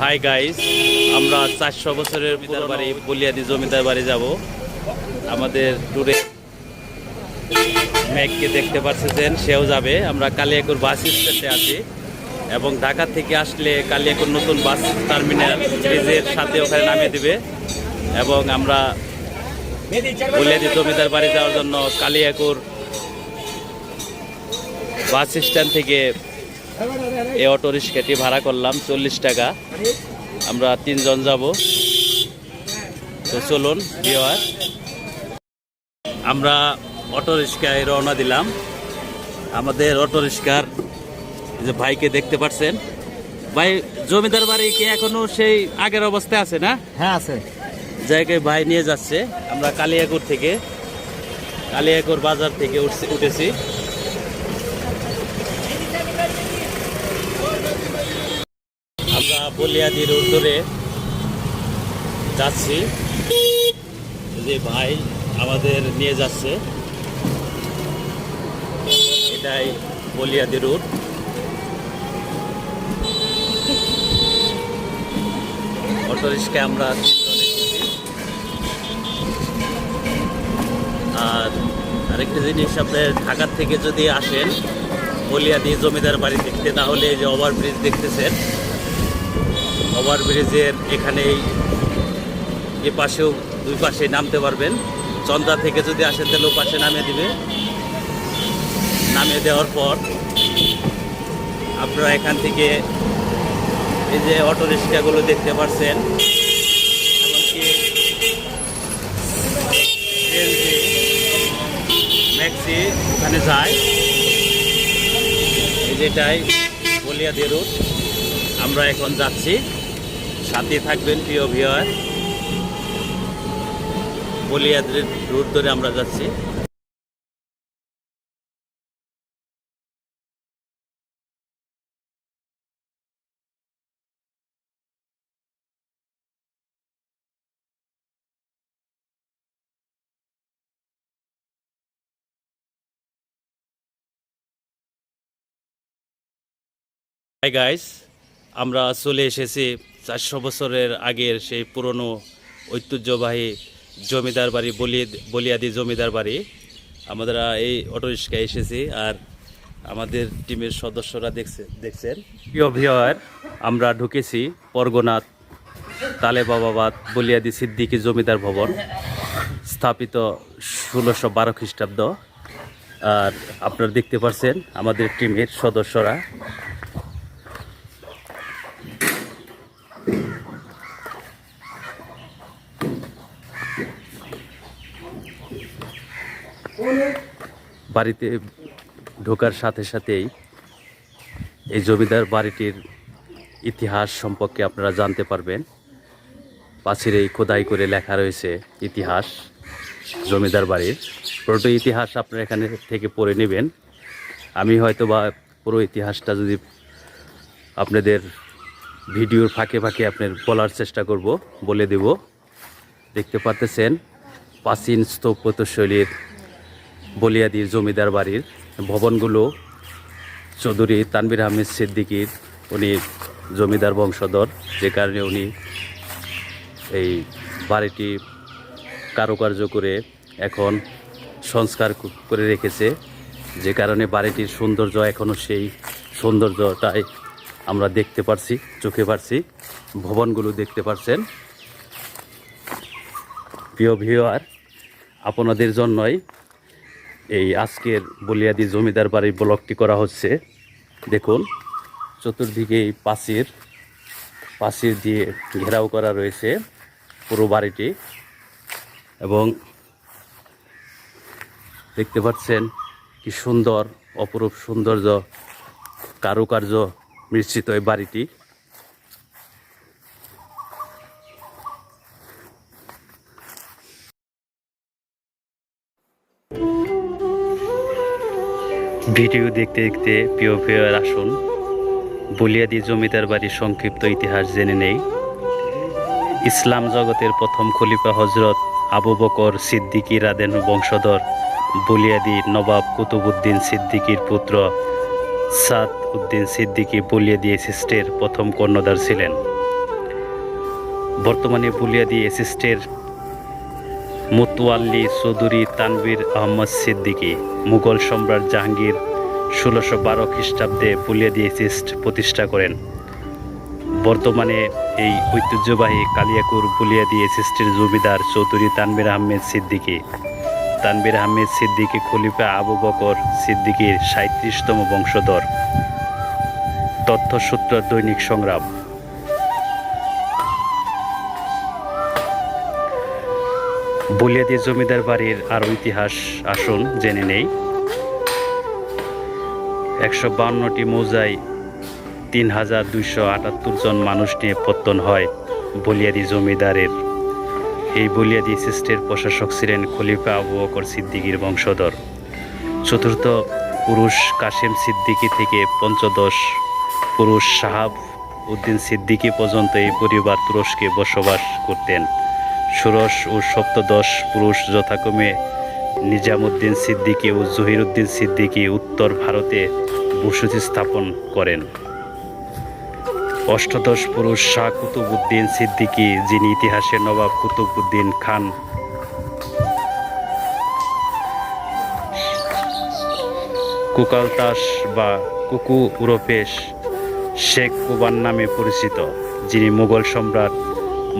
Hi guys আমরা চারশো বছরের জমিদার বাড়ি, বলিয়াদি জমিদার বাড়ি যাব। আমাদের ট্যুরে ম্যাককে দেখতে পাচ্ছেন সেও যাবে। আমরা কালিয়াকুর বাস স্ট্যান্ডে আছি এবং ঢাকা থেকে আসলে কালিয়াকুর নতুন বাস টার্মিনাল ব্রিজের সাথে ওখানে নামিয়ে দেবে। এবং আমরা বলিয়াদি জমিদার বাড়ি যাওয়ার জন্য কালিয়াকুর বাস স্ট্যান্ড থেকে এই অটো রিক্সাটি ভাড়া করলাম চল্লিশ টাকা। আমরা তিনজন যাব। তো চলুন বিওয়ার আমরা অটো রিক্সায় রওনা দিলাম। আমাদের অটো রিক্সার যে ভাইকে দেখতে পাচ্ছেন। ভাই জমিদার বাড়ি কি এখনও সেই আগের অবস্থায় আছে না? হ্যাঁ আছে। জায়গায় ভাই নিয়ে যাচ্ছে। আমরা কালিয়াকুর থেকে কালিয়াকুর বাজার থেকে উঠছি উঠেছি আমরা বলিয়াদির উত্তরে যাচ্ছি। যে ভাই আমাদের নিয়ে যাচ্ছে, এটাই বলিয়াদি রুট অটো রিক্সায় আমরা আর আরেকটা জিনিস আপনার ঢাকার থেকে যদি আসেন, বলিয়াদি জমিদার বাড়ি দেখতে, তাহলে এই যে ওভারব্রিজ দেখতেছেন ওভারব্রিজের এখানেই এ পাশেও দুই পাশে নামতে পারবেন। চন্দ্রা থেকে যদি আসেন তাহলে ও পাশে নামিয়ে দিবে। নামিয়ে দেওয়ার পর আপনারা এখান থেকে এই যে অটো রিক্সাগুলো দেখতে পাচ্ছেন এমনকি ম্যাক্সি ওখানে যায়, এই যেটাই বলিয়াদি রুট। আমরা এখন যাচ্ছি। সাথে থাকবেন প্রিয় ভিওয়ার বলিয়াদের রুট ধরে আমরা যাচ্ছি। হাই গাইস আমরা চলে এসেছি চারশো বছরের আগের সেই পুরনো ঐতিহ্যবাহী জমিদার বাড়ি বলি বলিয়াদি জমিদার বাড়ি, আমরা এই অটো রিক্সায় এসেছি আর আমাদের টিমের সদস্যরা দেখছে দেখছেন। প্রিয় ভিওয়ার আমরা ঢুকেছি পরগনাথ তালেবাবাদ বলিয়াদি সিদ্দিকি জমিদার ভবন, স্থাপিত ষোলোশো বারো খ্রিস্টাব্দ। আর আপনারা দেখতে পাচ্ছেন আমাদের টিমের সদস্যরা। বাড়িতে ঢোকার সাথে সাথেই এই জমিদার বাড়িটির ইতিহাস সম্পর্কে আপনারা জানতে পারবেন। পাশের এই খোদাই করে লেখা রয়েছে ইতিহাস, জমিদার বাড়ির। পুরোটো ইতিহাস আপনারা এখানে থেকে পড়ে নেবেন। আমি হয়তো বা পুরো ইতিহাসটা যদি আপনাদের ভিডিওর ফাঁকে ফাঁকে আপনার বলার চেষ্টা করব, বলে দেব। দেখতে পারতেছেন প্রাচীন স্থপত্যশৈলীর বলিয়াদির জমিদার বাড়ির ভবনগুলো। চৌধুরী তানবির আহমেদ সিদ্দিকির, উনি জমিদার বংশধর, যে কারণে উনি এই বাড়িটি কারুকার্য করে এখন সংস্কার করে রেখেছে। যে কারণে বাড়িটির সৌন্দর্য এখনও সেই সৌন্দর্যটাই আমরা দেখতে পারছি, চোখে পারছি, ভবনগুলো দেখতে পারছেন। প্রিয় ভিওয়ার আপনাদের জন্যই এই আজকের বলিয়াদি জমিদার বাড়ির ব্লকটি করা হচ্ছে। দেখুন, চতুর্দিকে এই পাঁচির। পাঁচির দিয়ে ঘেরাও করা রয়েছে পুরো বাড়িটি। এবং দেখতে পাচ্ছেন কি সুন্দর, অপরূপ সৌন্দর্য, কারুকার্য মিশ্রিত এই বাড়িটি। ভিডিও দেখতে দেখতে প্রিয় প্রিয়র আসুন। বলিয়াদি জমিদার বাড়ির সংক্ষিপ্ত ইতিহাস জেনে নেই। ইসলাম জগতের প্রথম খলিফা হজরত আবু বকর সিদ্দিকী রাদেন বংশধর, বলিয়াদি নবাব কুতুবুদ্দিন সিদ্দিকীর পুত্র সাদ উদ্দিন সিদ্দিকি বলিয়াদি এসিস্টের প্রথম কর্ণধার ছিলেন। বর্তমানে বুলিয়াদি অ্যাসিস্টের মুতওয়াল্লি চৌধুরী তানভীর আহমদ সিদ্দিকী, মুঘল সম্রাট জাহাঙ্গীর ষোলোশো বারো খ্রিস্টাব্দে বুলিয়াদি অ্যাসিস্ট প্রতিষ্ঠা করেন। বর্তমানে এই ঐতিহ্যবাহী কালিয়াকুর বুলিয়াদি অ্যাসিস্টের জমিদার চৌধুরী তানভীর আহমেদ সিদ্দিকী। তানভীর আহমেদ সিদ্দিকী খলিফা আবু বকর সিদ্দিকীর সাঁত্রিশতম বংশধর। তথ্যসূত্র দৈনিক সংগ্রাম। বুলিয়াদি জমিদার বাড়ির আরও ইতিহাস আসুন জেনে নেই। একশো বান্নটি মৌজায় তিন হাজার দুইশো আটাত্তর জন মানুষ নিয়ে পত্তন হয় বলিয়াদি জমিদারের। এই বলিয়াদি সিস্টের প্রশাসক ছিলেন খলিফা আবু বকর সিদ্দিকীর বংশধর। চতুর্থ পুরুষ কাশেম সিদ্দিকী থেকে পঞ্চদশ পুরুষ সাহাব উদ্দিন সিদ্দিকি পর্যন্ত এই পরিবার তুরস্কে বসবাস করতেন। ষোড়শ ও সপ্তদশ পুরুষ যথাক্রমে নিজামুদ্দিন সিদ্দিকী ও জহিরুদ্দিন সিদ্দিকী উত্তর ভারতে বসতি স্থাপন করেন। অষ্টাদশ পুরুষ শাহ কুতুবুদ্দিন সিদ্দিকী, যিনি ইতিহাসে নবাব কুতুবুদ্দিন খান। কুকালতাস বা কুকু উরফেশ শেখ কুবান নামে পরিচিত, যিনি মুঘল সম্রাট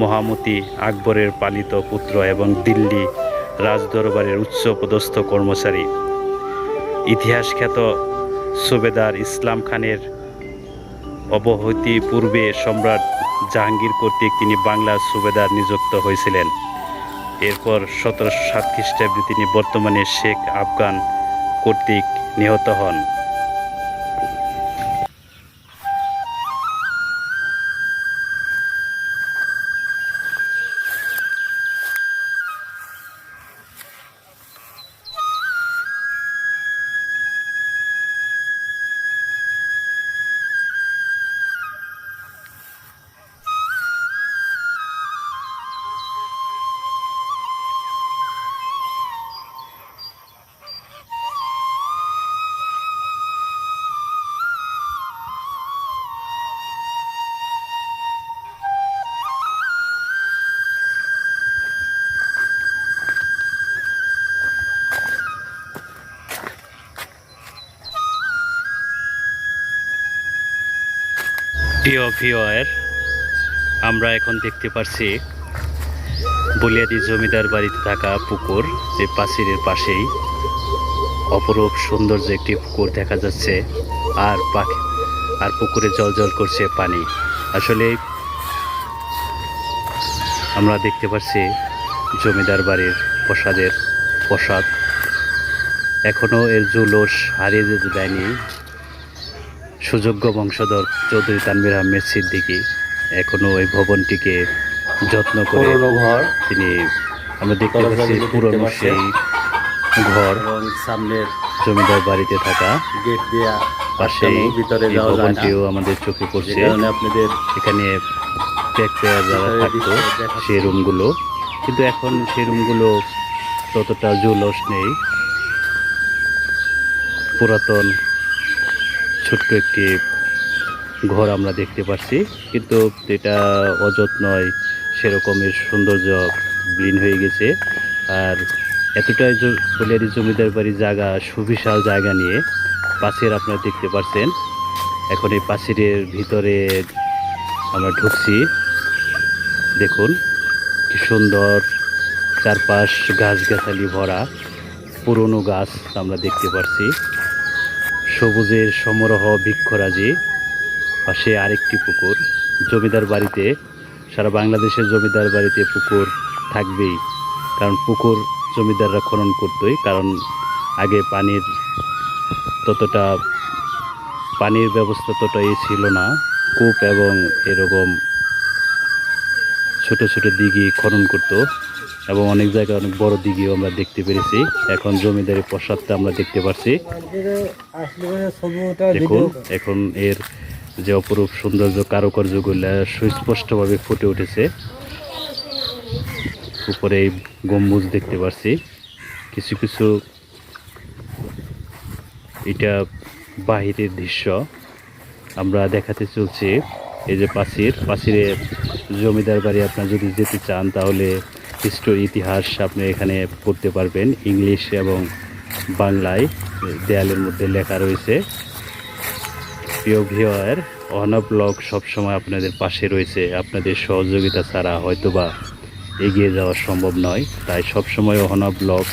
মহামতি আকবরের পালিত পুত্র এবং দিল্লি রাজদরবারের উচ্চ পদস্থ কর্মচারী। ইতিহাস খ্যাত সুবেদার ইসলাম খানের অবহতি পূর্বে সম্রাট জাহাঙ্গীর কর্তৃক তিনি বাংলার সুবেদার নিযুক্ত হয়েছিলেন। এরপর সতেরোশো সাত খ্রিস্টাব্দে তিনি বর্তমানে শেখ আফগান কর্তৃক নিহত হন। প্রিয় ভিওয়ার আমরা এখন দেখতে পাচ্ছি বলিয়াদি জমিদার বাড়িতে থাকা পুকুর, যে পাচিরের পাশেই। অপরূপ সৌন্দর্য একটি পুকুর দেখা যাচ্ছে, আর পাখি, আর পুকুরে জল জল করছে পানি। আসলে আমরা দেখতে পাচ্ছি জমিদার বাড়ির প্রসাদের প্রসাদ। এখনও এর জুলস হারিয়ে যেতে দেয়নি। সুযোগ্য বংশধর চৌধুরী তানভীর আহমেদ সিদ্দিকী এখনও ওই ভবনটিকে যত্ন করে ঘর। তিনি আমরা দেখতে পাচ্ছি পুরনো সেই ঘর। এবং সামনের জমিদার বাড়িতে থাকা গেট দিয়ে পাশেই আটকানো, ভিতরে ভবনটিও আমাদের চোখে পড়ছে। আপনাদের এখানে ট্যাক পেয়ার যারা থাকতো সেই রুমগুলো। কিন্তু এখন সেই রুমগুলো ততটা জৌলস নেই। পুরাতন ছোট্ট একটি ঘর আমরা দেখতে পাচ্ছি। কিন্তু এটা অযত্নয়, সেরকমের সৌন্দর্য বিলীন হয়ে গেছে। আর এতটাই কলিয়ারি জমিদার বাড়ির জায়গা, সুবিশাল জায়গা নিয়ে পাশের আপনারা দেখতে পাচ্ছেন এখন এই পাশের ভিতরে আমরা ঢুকছি। দেখুন, কি সুন্দর চারপাশ গাছগাছালি ভরা, পুরনো গাছ আমরা দেখতে পাচ্ছি সবুজের সমরহ বৃক্ষরাজি, পাশে আরেকটি পুকুর। জমিদার বাড়িতে, সারা বাংলাদেশের জমিদার বাড়িতে পুকুর থাকবেই, কারণ পুকুর জমিদাররা খনন করতোই, কারণ আগে পানির ততটা, পানির ব্যবস্থা ততটাই ছিল না। কূপ এবং এরকম ছোট ছোট দিঘি খনন করত এবং অনেক জায়গায় অনেক বড় দিঘিও আমরা দেখতে পেরেছি। এখন জমিদারি প্রসাদটা আমরা দেখতে পাচ্ছি দেখুন, এখন এর যে অপরূপ সৌন্দর্য কারুকার্যগুলো সুস্পষ্টভাবে ফুটে উঠেছে। উপরে গম্বুজ দেখতে পাচ্ছি কিছু কিছু এটা বাহিরের দৃশ্য। আমরা দেখাতে চলছি। এই যে পাচির পাচিরে জমিদার বাড়ি আপনার যদি যেতে চান, তাহলে হিস্টোরি ইতিহাস আপনি এখানে পড়তে পারবেন। ইংলিশ এবং বাংলায় দেয়ালের মধ্যে লেখা রয়েছে। প্রিয় ভিওয়ার অহনা ব্লগ সবসময় আপনাদের পাশে রয়েছে। আপনাদের সহযোগিতা ছাড়া হয়তোবা এগিয়ে যাওয়া সম্ভব নয়। তাই সবসময় অহনা ব্লগ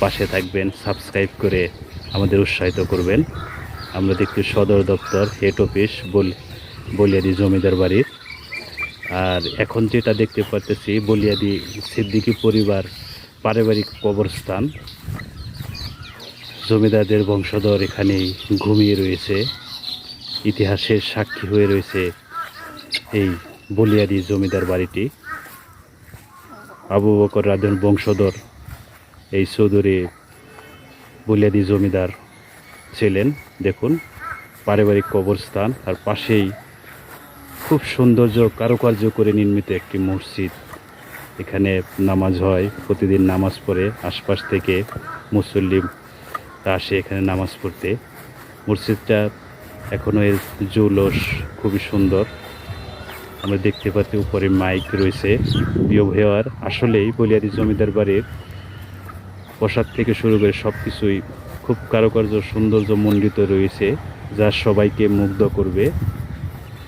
পাশে থাকবেন সাবস্ক্রাইব করে আমাদের উৎসাহিত করবেন। আমরা দেখতে সদর দপ্তর হেড অফিস বল বলিয়াদি জমিদার বাড়ির। আর এখন যেটা দেখতে পারতেছি, বলিয়াদি সিদ্দিকি পরিবার পারিবারিক কবরস্থান। জমিদারদের বংশধর এখানেই ঘুমিয়ে রয়েছে। ইতিহাসের সাক্ষী হয়ে রয়েছে এই বলিয়াদি জমিদার বাড়িটি। আবু বকর রাজন বংশধর এই চৌধুরী বলিয়াদি জমিদার ছিলেন। দেখুন, পারিবারিক কবরস্থান, আর পাশেই খুব সৌন্দর্য কারুকার্য করে নির্মিত একটি মসজিদ। এখানে নামাজ হয়, প্রতিদিন নামাজ পড়ে, আশপাশ থেকে মুসল্লিম আসে এখানে নামাজ পড়তে। মসজিদটা এখনও এর জৌলস, খুবই সুন্দর। আমরা দেখতে পাচ্ছি উপরে মাইক রয়েছে। প্রিয় ভেওয়ার আসলেই বলিয়াদি জমিদার বাড়ির প্রসাদ থেকে শুরু করে সব কিছুই খুব কারুকার্য সৌন্দর্য মণ্ডিত রয়েছে, যা সবাইকে মুগ্ধ করবে।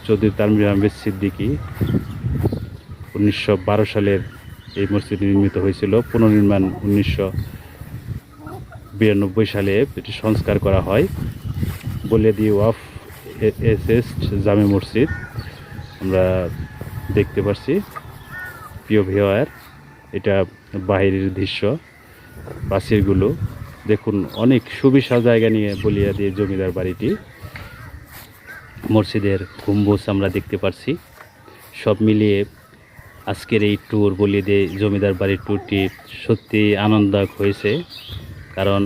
চৌধুরী তানভীর আহমেদ সিদ্দিকী উনিশশো সালের এই মসজিদ নির্মিত হয়েছিল। পুনর্নির্মাণ উনিশশো বিরানব্বই সালে এটি সংস্কার করা হয়। বলিয়াদি ওয়াফ এস এস জামে মসজিদ আমরা দেখতে পাচ্ছি প্রিয় ভিওয়ার এটা বাহিরের দৃশ্য প্রাচীরগুলো দেখুন, অনেক সুবিশাল জায়গা নিয়ে বলিয়া দিয়ে জমিদার বাড়িটি। মসজিদের গম্বুজ আমরা দেখতে পাচ্ছি সব মিলিয়ে আজকের এই ট্যুর বলিয়ে দিয়ে জমিদার বাড়ির ট্যুরটি সত্যি আনন্দদায়ক হয়েছে। কারণ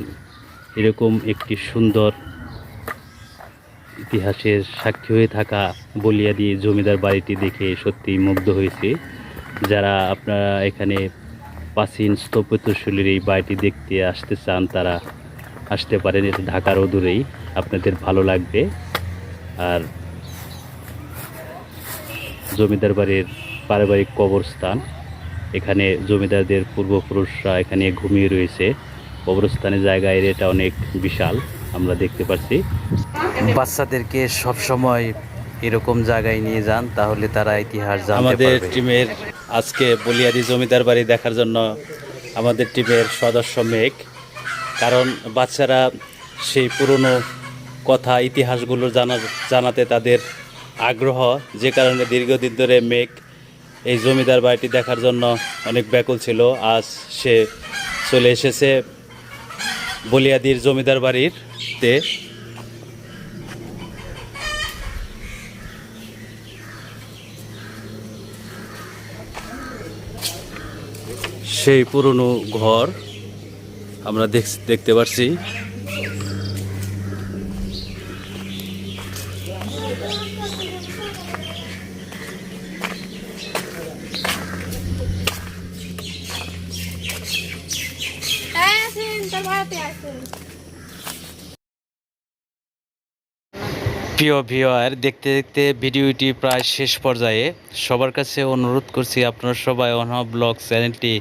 এরকম একটি সুন্দর ইতিহাসের সাক্ষী হয়ে থাকা বলিয়া দিয়ে জমিদার বাড়িটি দেখে সত্যি মুগ্ধ হয়েছে। যারা আপনারা এখানে প্রাচীন স্থপত্যশৈলীর এই বাড়িটি দেখতে আসতে চান, তারা আসতে পারেন। এটা ঢাকার অদূরেই। আপনাদের ভালো লাগবে। আর জমিদার বাড়ির পারিবারিক কবরস্থান। এখানে জমিদারদের পূর্বপুরুষরা এখানে ঘুমিয়ে রয়েছে। কবরস্থানের জায়গা এরিয়াটা অনেক বিশাল আমরা দেখতে পাচ্ছি বাচ্চাদেরকে সব সময় এরকম জায়গায় নিয়ে যান তাহলে তারা ইতিহাস জানতে আমাদের টিমের আজকে বলিয়াদি জমিদার বাড়ি দেখার জন্য আমাদের টিমের সদস্য মেঘ কারণ বাচ্চারা সেই পুরনো কথা, ইতিহাসগুলো জানা, জানাতে তাদের আগ্রহ, যে কারণে দীর্ঘদিন ধরে মেঘ এই জমিদার বাড়িটি দেখার জন্য অনেক ব্যাকুল ছিল। আজ সে চলে এসেছে বলিয়াদির জমিদার বাড়িতে। সেই পুরনো ঘর আমরা দেখ- দেখতে পাচ্ছি আসেন তোর ভাড়াতে আসেন প্রিয় ভিওয়ার দেখতে দেখতে ভিডিওটি প্রায় শেষ পর্যায়ে। সবার কাছে অনুরোধ করছি, আপনারা সবাই অনহা ব্লগ চ্যানেলটি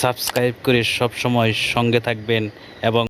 সাবস্ক্রাইব করে সব সময় সঙ্গে থাকবেন এবং